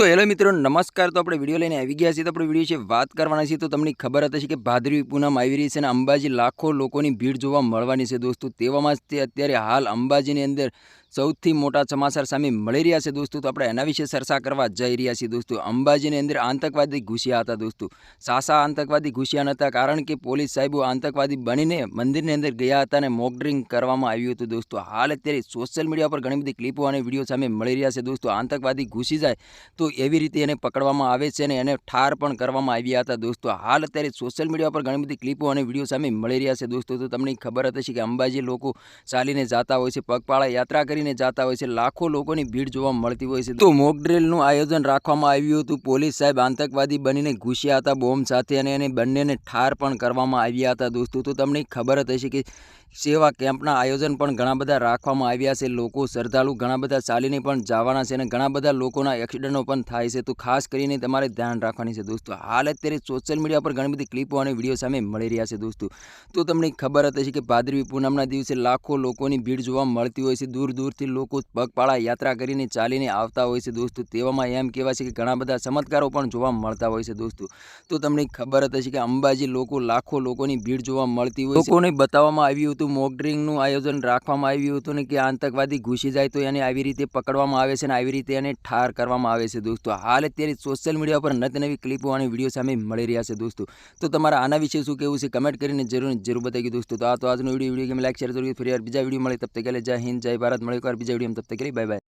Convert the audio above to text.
તો હેલો મિત્રો, નમસ્કાર. તો આપણે વીડિયો લઈને આવી ગયા છીએ. તો આપણે વીડિયો છે વાત કરવાના છીએ. તો તમને ખબર હતી કે ભાદરવી પૂનમ આવી રહી છે અને અંબાજી લાખો લોકોની ભીડ જોવા મળવાની છે દોસ્તો. તેવામાં જ તે અત્યારે હાલ અંબાજીની અંદર સૌથી મોટા સમાચાર સામે મળી રહ્યા છે દોસ્તો. તો આપણે એના વિશે ચર્ચા કરવા જઈ રહ્યા છીએ દોસ્તો. અંબાજીની અંદર આતંકવાદી ઘૂસ્યા હતા દોસ્તો. સાસા આતંકવાદી ઘૂસ્યા નહોતા કારણ કે પોલીસ સાહેબો આતંકવાદી બનીને મંદિરની અંદર ગયા હતા અને મોકડ્રિંગ કરવામાં આવ્યું હતું દોસ્તો. હાલ અત્યારે સોશિયલ મીડિયા પર ઘણી બધી ક્લિપો અને વીડિયો સામે મળી રહ્યા છે દોસ્તો. આતંકવાદી ઘૂસી જાય તો એવી રીતે એને પકડવામાં આવે છે અને એને ઠાર પણ કરવામાં આવ્યા હતા દોસ્તો. હાલ અત્યારે સોશિયલ મીડિયા પર ઘણી બધી ક્લિપો અને વીડિયો સામે મળી રહ્યા છે દોસ્તો. તો તમને ખબર હતી કે અંબાજી લોકો ચાલીને જતા હોય છે. પગપાળા યાત્રા કરીને જતા હોય છે. લાખો લોકોની ભીડ જોવા મળતી હોય છે. તો મોકડ્રીલનું આયોજન રાખવામાં આવ્યું હતું. પોલીસ સાહેબ આતંકવાદી બનીને ઘૂસ્યા હતા બોમ્બ સાથે અને એને બંનેને ઠાર પણ કરવામાં આવ્યા હતા દોસ્તો. તો તમને ખબર જ હશે કે સેવા કેમ્પના આયોજન પણ ઘણા બધા રાખવામાં આવ્યા છે. લોકો શ્રદ્ધાળુ, ઘણા બધા ચાલીને પણ જવાના છે અને ઘણા બધા લોકોના એક્સિડન્ટો પણ થાય છે. તો ખાસ કરીને તમારે ધ્યાન રાખવાની છે દોસ્તો. હાલ અત્યારે સોશિયલ મીડિયા પર ઘણી બધી ક્લિપો અને વીડિયો સામે મળી રહ્યા છે દોસ્તો. તો તમને ખબર હશે કે ભાદરવી પૂનમના દિવસે લાખો લોકોની ભીડ જોવા મળતી હોય છે. દૂર દૂરથી લોકો પગપાળા યાત્રા કરીને ચાલીને આવતા હોય છે દોસ્તો. તેવામાં એમ કહેવાય છે કે ઘણા બધા ચમત્કારો પણ જોવા મળતા હોય છે દોસ્તો. તો તમને ખબર હતી કે અંબાજી લોકો લાખો લોકોની ભીડ જોવા મળતી હોય લોકોને બતાવવામાં આવ્યું હતું મોકડ્રિંગનું આયોજન રાખવામાં આવ્યું હતું ને કે આતંકવાદી ઘૂસી જાય તો એને આવી રીતે પકડવામાં આવે છે અને આવી રીતે એને ઠાર કરવામાં આવે છે દોસ્તો. હાલ અત્યારે સોશિયલ મીડિયા પર નત નવી ક્લિપો અને વીડિયો સામે મળી રહ્યા છે દોસ્તો. તો તમારા આના વિશે શું કહેવું છે કમેન્ટ કરીને જરૂર જરૂર બતાવી દોસ્તો. તો આ તો આજનો video video game like share જરૂર ફરી બીજા વીડિયો મળે. તબ તક જય હિન્દ, જય ભારત. મળે બીજા વીડિયો તબ તક બાય બાય